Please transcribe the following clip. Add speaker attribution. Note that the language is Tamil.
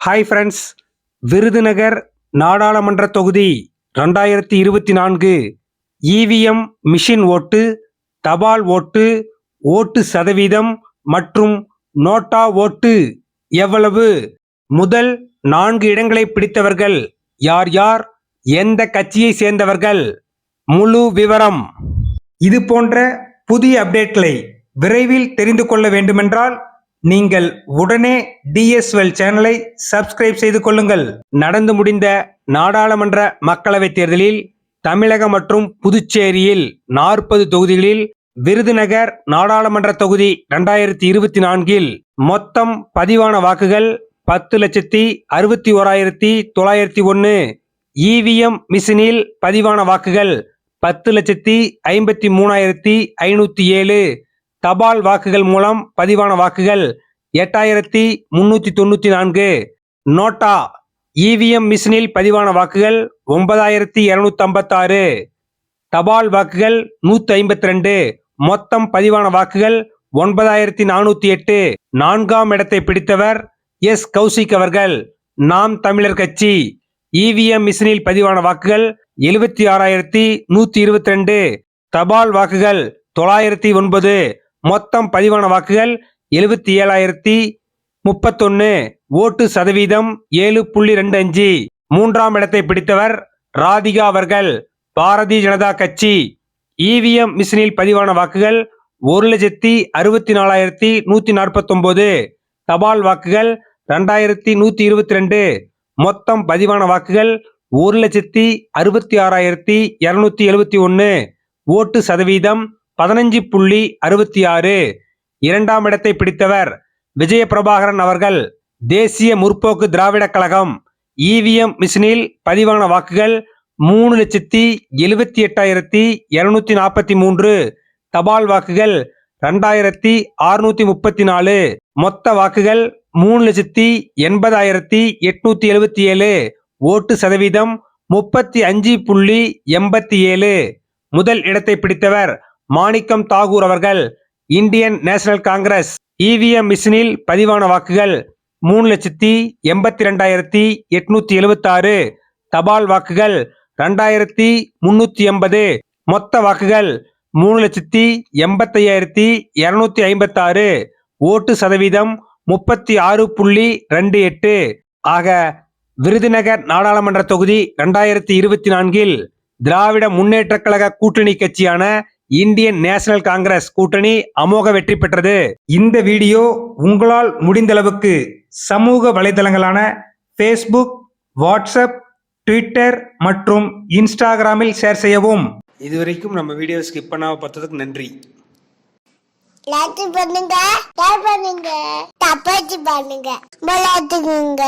Speaker 1: ஹாய் ஃப்ரெண்ட்ஸ் விருதுநகர் நாடாளுமன்ற தொகுதி ரெண்டாயிரத்தி இருபத்தி நான்கு. இவிஎம் மிஷின் ஓட்டு தபால் ஓட்டு ஓட்டு சதவீதம் மற்றும் நோட்டா ஓட்டு எவ்வளவு? முதல் நான்கு இடங்களை பிடித்தவர்கள் யார் யார்? எந்த கட்சியை சேர்ந்தவர்கள்? முழு விவரம். இது போன்ற புதிய அப்டேட்களை விரைவில் தெரிந்து கொள்ள வேண்டுமென்றால் நீங்கள் உடனே டிஎஸ்எல் சேனலை சப்ஸ்கிரைப் செய்து கொள்ளுங்கள். நடந்து முடிந்த நாடாளுமன்ற மக்களவைத் தேர்தலில் தமிழகம் மற்றும் புதுச்சேரியில் நாற்பது தொகுதிகளில் விருதுநகர் நாடாளுமன்ற தொகுதி ரெண்டாயிரத்தி இருபத்தி நான்கில் மொத்தம் பதிவான வாக்குகள் பத்து லட்சத்தி அறுபத்தி ஓராயிரத்தி தொள்ளாயிரத்தி ஒன்று இவிஎம் மிஷினில் பதிவான வாக்குகள் பத்து லட்சத்தி ஐம்பத்தி மூணாயிரத்தி ஐநூற்றி ஏழு. தபால் வாக்குகள் மூலம் பதிவான வாக்குகள் எட்டாயிரத்தி முன்னூற்றி தொண்ணூற்றி நான்கு. நோட்டா இவிஎம் மிஷினில் பதிவான வாக்குகள் ஒன்பதாயிரத்தி இரநூத்தி ஐம்பத்தாறு தபால் வாக்குகள் நூற்றி ஐம்பத்தி ரெண்டு மொத்தம் பதிவான வாக்குகள் ஒன்பதாயிரத்தி நானூற்றி எட்டு. நான்காம் இடத்தை பிடித்தவர் எஸ். கௌசிக் அவர்கள். நாம் தமிழர் கட்சி. இவிஎம் மிஷினில் பதிவான வாக்குகள் எழுபத்தி ஆறாயிரத்தி நூற்றி இருபத்தி ரெண்டு தபால் வாக்குகள் தொள்ளாயிரத்தி ஒன்பது. மொத்தம் பதிவான வாக்குகள் எழுபத்தி ஏழாயிரத்தி முப்பத்தொன்னு. ஓட்டு சதவீதம் ஏழு புள்ளி ரெண்டு அஞ்சு. மூன்றாம் இடத்தை பிடித்தவர் ராதிகா அவர்கள் பாரதிய ஜனதா கட்சி. இவிஎம் மிஷினில் பதிவான வாக்குகள் ஒரு லட்சத்தி அறுபத்தி நாலாயிரத்தி நூற்றி நாற்பத்தொம்போது. தபால் வாக்குகள் ரெண்டாயிரத்தி நூற்றி இருபத்தி ரெண்டு. மொத்தம் பதிவான வாக்குகள் ஒரு லட்சத்தி அறுபத்தி ஆறாயிரத்தி இரநூத்தி எழுபத்தி ஒன்று ஓட்டு சதவீதம் பதினஞ்சு புள்ளி அறுபத்தி ஆறு. இரண்டாம் இடத்தை பிடித்தவர் விஜய பிரபாகரன் அவர்கள். தேசிய முற்போக்கு திராவிடக் கழகம். இவிஎம் மிஷினில் பதிவான வாக்குகள் மூணு லட்சத்தி எழுபத்தி எட்டாயிரத்தி இருநூத்தி நாற்பத்தி மூன்று. தபால் வாக்குகள் ரெண்டாயிரத்தி அறுநூத்தி முப்பத்தி நாலு. மொத்த வாக்குகள் மூணு லட்சத்தி எண்பதாயிரத்தி எட்நூத்தி எழுபத்தி ஏழு. ஓட்டு சதவீதம் முப்பத்தி அஞ்சு புள்ளி எண்பத்தி ஏழு. முதல் இடத்தை பிடித்தவர் மாணிக்கம் தாகூர் அவர்கள் இந்தியன் நேஷனல் காங்கிரஸ் இவிஎம் மிஷினில் பதிவான வாக்குகள் மூணு லட்சத்தி எண்பத்தி ரெண்டாயிரத்தி எட்நூத்தி எழுபத்தாறு தபால் வாக்குகள் ரெண்டாயிரத்தி முன்னூத்தி எண்பது. மொத்த வாக்குகள் மூணு லட்சத்தி எண்பத்தையாயிரத்தி இரநூத்தி ஐம்பத்தாறு. ஓட்டு சதவீதம் முப்பத்தி ஆறு புள்ளி ரெண்டு எட்டு. ஆக விருதுநகர் நாடாளுமன்ற தொகுதி ரெண்டாயிரத்தி இருபத்தி நான்கில் திராவிட முன்னேற்றக் கழக கூட்டணி கட்சியான இந்தியன் நேஷனல் காங்கிரஸ் கூட்டணி அமோக வெற்றி பெற்றது. இந்த வீடியோ உங்களால் முடிந்தளவுக்கு சமூக வலைதளங்களான ஃபேஸ்புக் வாட்ஸ்அப் ட்விட்டர் மற்றும் இன்ஸ்டாகிராமில் ஷேர் செய்யவும். இதுவரைக்கும் நம்ம வீடியோ ஸ்கிப் பண்ணாம பார்த்ததுக்கு நன்றி.
Speaker 2: பண்ணுங்க பண்ணுங்க.